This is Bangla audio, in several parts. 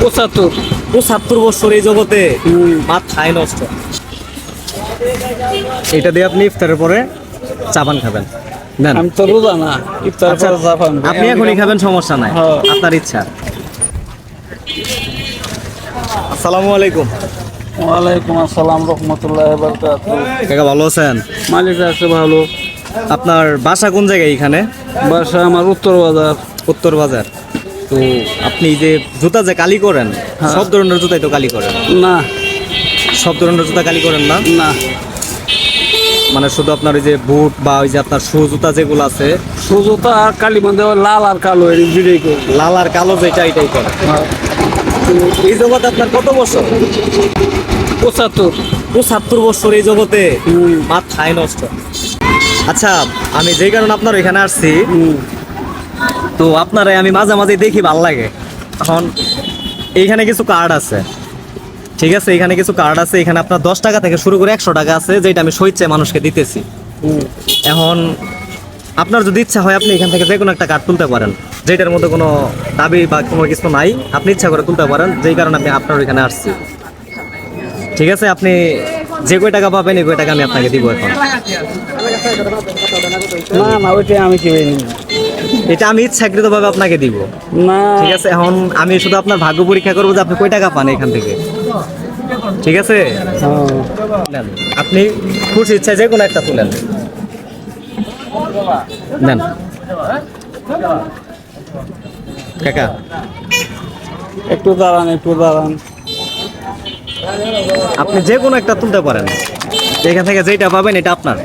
পঁচাত্তর। পঁচাত্তর বছর এই জগতে মাথায় নষ্ট। এটা দিয়ে আপনি ইফতারের পরে চাপান খাবেন। নেন। আমি তো রোজা না ইফতার আচ্ছা, আপনি এখনই খাবেন সমস্যা নাই। হ্যাঁ। আপনার ইচ্ছা। আসসালামু আলাইকুম। ওয়ালাইকুম আসসালাম রহমতুল্লাহ কাকা ভালো আছেন? মালিক আছে ভালো। আপনার বাসা কোন জায়গায় এখানে? বাসা আমার উত্তর বাজার। উত্তর বাজার। তো আপনি যে জুতা যে কালি করেন হ্যাঁ। সব ধরনের জুতাই তো কালি করেন? না। সব ধরনের জুতা কালি করেন না? না। মানে শুধু আপনার ওই যে বুট বা ওই যে আপনার শু জুতা যেগুলো আছে? সুজোতা আর কালি মন্দির লাল আর কালো এই দুটাই করি। লাল আর কালো যেটা এটাই করে হ্যাঁ। এই জগতে আপনার কত বছর? পঁচাত্তর। পঁচাত্তর বছর এই জগতে। মাথায় নষ্ট। আচ্ছা আমি যেই কারণে আপনার এখানে আসছি। তো আপনারা আমি মাঝে মাঝে দেখি ভালো লাগে। এখন এইখানে কিছু কার্ড আছে। ঠিক আছে এখানে কিছু কার্ড আছে, এখানে আপনার দশ টাকা থেকে শুরু করে একশো টাকা আছে, যেটা আমি স্বেচ্ছায় মানুষকে দিতেছি। এখন আপনার যদি ইচ্ছা হয়, আপনি এখান থেকে যে কোনো একটা কার্ড তুলতে পারেন। যেটার মধ্যে কোনো দাবি বা কোনো কিছু নাই, আপনি ইচ্ছা করে তুলতে পারেন, যেই কারণে আমি আপনার এখানে আসছি। ঠিক আছে, আপনি যে কয় টাকা পাবেন, এই কয় টাকা আমি আপনাকে দিব এখন। এটা আমি ইচ্ছাকৃতভাবে আপনাকে দিব। না। ঠিক আছে? এখন আমি শুধু আপনার ভাগ্য পরীক্ষা করব যে আপনি কয় টাকা পান এখান থেকে। ঠিক আছে? হ্যাঁ। আপনি খুশি ইচ্ছা যে কোনো একটা তুলেন। নেন কাকা। একটু দাঁড়ান একটু দাঁড়ান। আপনি যে কোনো একটা তুলতে পারেন। এখান থেকে যেটা পাবেন এটা আপনার।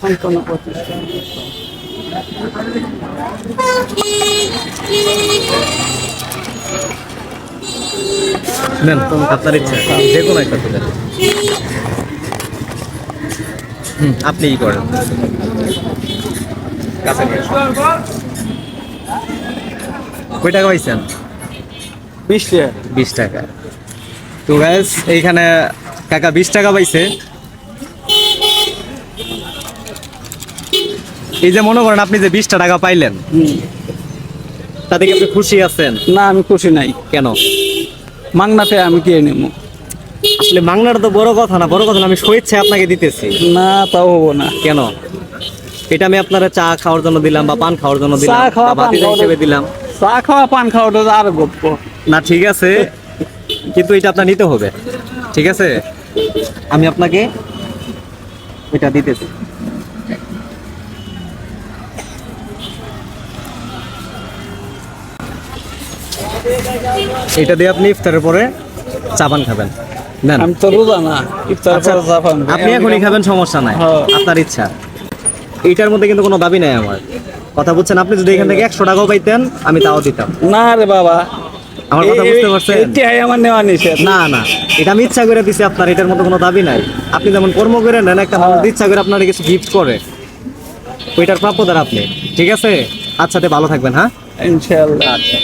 সন্তান প্রতিষ্ঠান নেন আপনার ইচ্ছা যে কোনো একটা তুলেন হুম আপনি ই করেন। কয় টাকা পাইছেন? বিশ টাকা। বিশ টাকা। তো গ্যাস এইখানে কাকা বিশ টাকা পাইছে। এই যে মনে করেন আপনি যে বিশটা টাকা পাইলেন তাতে কি আপনি খুশি আছেন? না আমি খুশি নাই। কেন? মাংনাতে আমি কিনে নেব? আসলে মাংনাটা তো বড় কথা না বড় কথা না আমি স্বেচ্ছায় আপনাকে দিতেছি। না তাও হব না। কেন? এটা আমি আপনারা চা খাওয়ার জন্য দিলাম বা পান খাওয়ার জন্য দিলাম চা খাওয়া, বা পান ভাতিজা হিসেবে দিলাম। চা খাওয়া পান খাওয়াটা আর গপ্প। না ঠিক আছে। কিন্তু এটা আপনার নিতে হবে। ঠিক আছে? আমি আপনাকে এটা দিতেছি। এটা দিয়ে আপনি ইফতারের পরে চাপান খাবেন। নেন। আমি তো রোজা না আচ্ছা, পরে আপনি এখনই খাবেন সমস্যা নাই। হ্যাঁ। আপনার ইচ্ছা। এটার মধ্যে কিন্তু কোনো দাবি নাই আমার। কথা বুঝছেন? আপনি যদি এখান থেকে একশো টাকাও পাইতেন আমি তাও দিতাম। না রে বাবা আমার কথা বুঝতে পারছেন? এইটাই আমার নেওয়া নিষেধ। না না। এটা আমি ইচ্ছা করে দিছি আপনার এটার মধ্যে কোনো দাবি নাই। আপনি যেমন কর্ম করে নেন একটা মানুষ। ইচ্ছা করে আপনার কিছু গিফট করে ওইটার প্রাপ্যতার আপনি। ঠিক আছে? আচ্ছা ভালো থাকবেন হ্যাঁ? ইনশাআল্লাহ। আচ্ছা